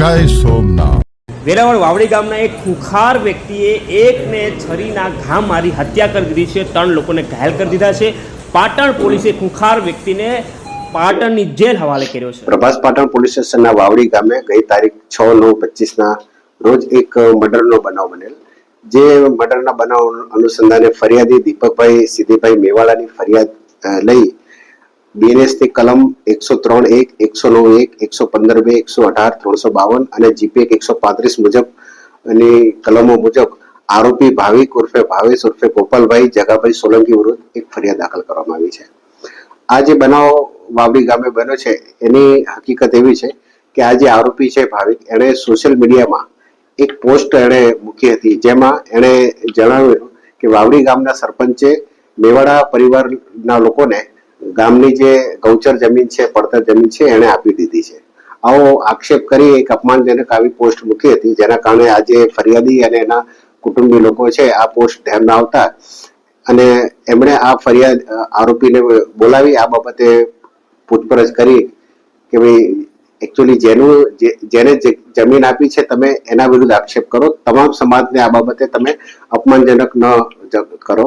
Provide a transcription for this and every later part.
જય સોમનાથ. વેરાવળ વાવડી ગામના એક ખુખાર વ્યક્તિએ એકને છરીના ઘા મારી હત્યા કરી દીધી છે. ત્રણ લોકોને ઘાયલ કરી દીધા છે. પાટણ પોલીસે ખુખાર વ્યક્તિને પાટણની જેલ હવાલે કર્યો છે. પ્રભાસ પાટણ પોલીસ સ્ટેશનના વાવડી ગામે ગઈ તારીખ છ નવ પચીસના રોજ એક મર્ડરનો બનાવ બનેલ જે મર્ડરના બનાવ અનુસંધાને ફરિયાદી દીપકભાઈ સિદ્ધિભાઈ મેવાડાની ફરિયાદ લઈ બીએનએસની કલમ એકસો ત્રણ એક એકસો નવ એક એકસો પંદર બે એકસો અઢાર, ત્રણસો બાવન અને જીપી એકસો પાંત્રીસ મુજબ અને કલમો મુજબ આરોપી ભાવિક ઉર્ફે ભાવેશ ઉર્ફે ગોપાલભાઈ જગાભાઈ સોલંકી વિરુદ્ધ એક ફરિયાદ દાખલ કરવામાં આવી છે. આ જે બનાવ વાવડી ગામે બન્યો છે, એની હકીકત એવી છે કે આ જે આરોપી છે ભાવિક, એણે સોશિયલ મીડિયામાં એક પોસ્ટ એણે મૂકી હતી, જેમાં એણે જણાવ્યું કે વાવડી ગામના સરપંચે મેવાડા પરિવારના લોકોને ગામની જે ગૌચર જમીન છે, પડતર જમીન છે, એણે આપી દીધી છે. આવો આક્ષેપ કરી એક અપમાનજનક આવી પોસ્ટ મૂકી હતી, જેના કારણે આજે ફરિયાદી અને એના કુટુંબી લોકો છે, આ પોસ્ટ ધ્યાનમાં આવતા અને એમણે આ ફરિયાદ, આરોપીને બોલાવી, આ બાબતે પૂછપરછ કરી કે ભાઈ એકચ્યુઅલી જેનું જેને જમીન આપી છે, તમે એના વિરુદ્ધ આક્ષેપ કરો. તમામ સમાજને આ બાબતે તમે અપમાનજનક ન કરો.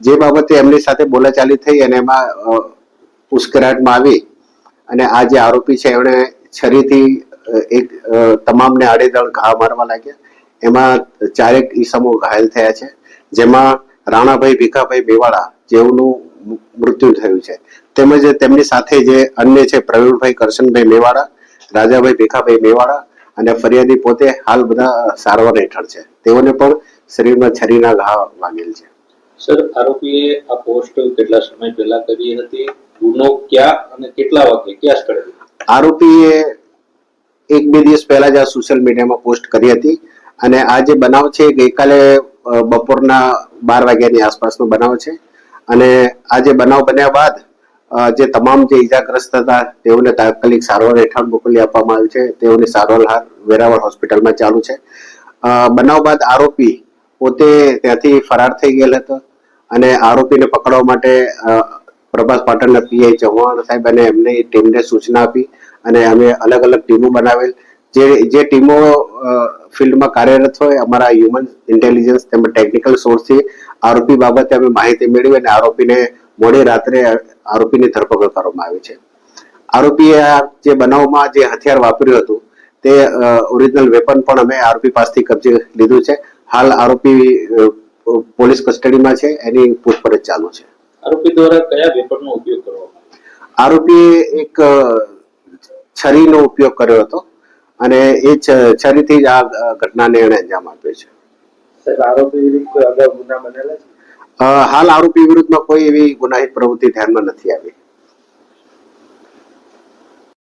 જે બાબતે એમની સાથે બોલાચાલી થઈ અને એમાં ઉશ્કેરાટમાં આવી અને આ જે આરોપી છે એમણે છરીથી એક તમામને આડેદળ ઘા મારવા લાગ્યા. એમાં ચારેક ઈસમો ઘાયલ થયા છે. જેમાં રાણાભાઈ ભીખાભાઈ બેવાડા જેઓનું મૃત્યુ થયું છે. તેમજ તેમની સાથે જે અન્ય છે, પ્રવીણભાઈ કરશનભાઈ મેવાડા, રાજાભાઈ ભીખાભાઈ મેવાડા અને ફરિયાદી પોતે હાલ બધા સારવાર હેઠળ છે. તેઓને પણ શરીરમાં છરીના ઘા વાગેલ છે. સર, આરોપીએ આ પોસ્ટ કેટલા સમય પહેલા કરી હતી? ગુનો ક્યાં અને કેટલા વાગે? ક્યાં સ્થળે? આરોપીએ એક બે દિવસ પહેલા જ આ સોશિયલ મીડિયામાં પોસ્ટ કરી હતી. અને આ જે બનાવ છે ગઈકાલે બપોરના બાર વાગ્યાની આસપાસનો બનાવ છે. અને આ જે બનાવ બન્યા બાદ જે તમામ જે ઈજાગ્રસ્ત હતા, તેઓને તાત્કાલિક સારવાર હેઠળ મોકલી આપવામાં આવી છે. તેઓની સારવાર હાલ વેરાવળ હોસ્પિટલમાં ચાલુ છે. બનાવ બાદ આરોપી પોતે ત્યાંથી ફરાર થઈ ગયેલ હતો. અને આરોપીને પકડવા માટે પ્રભાસ પાટણના પીઆઈ ચૌહાણ સાહેબ અને એમની ટીમને સૂચના આપી અને અમે અલગ અલગ ટીમો બનાવેલ. જે જે ટીમો ફિલ્ડમાં કાર્યરત હોય, અમારા હ્યુમન ઇન્ટેલિજન્સ તેમજ ટેકનિકલ સોર્સથી આરોપી બાબતે અમે માહિતી મેળવી અને આરોપીને મોડી રાત્રે આરોપીની ધરપકડ કરવામાં આવી છે. આરોપીએ આ જે બનાવમાં જે હથિયાર વાપર્યું હતું, તે ઓરિજિનલ વેપન પણ અમે આરોપી પાસેથી કબજે લીધું છે. હાલ આરોપી પોલીસ કસ્ટડીમાં છે એની પૂછપરછ ચાલુ છે. આરોપી દ્વારા કયા વેપનનો ઉપયોગ કરવામાં આરોપીએ એક છરીનો ઉપયોગ કર્યો હતો અને એ છરીથી જ આ ઘટનાને એણે અંજામ આપ્યો છે. આરોપી વિરુદ્ધ કોઈ અગાઉ ગુના બનેલા છે? હાલ આરોપી વિરુદ્ધમાં કોઈ એવી ગુનાહિત પ્રવૃત્તિ ધ્યાનમાં નથી આવી.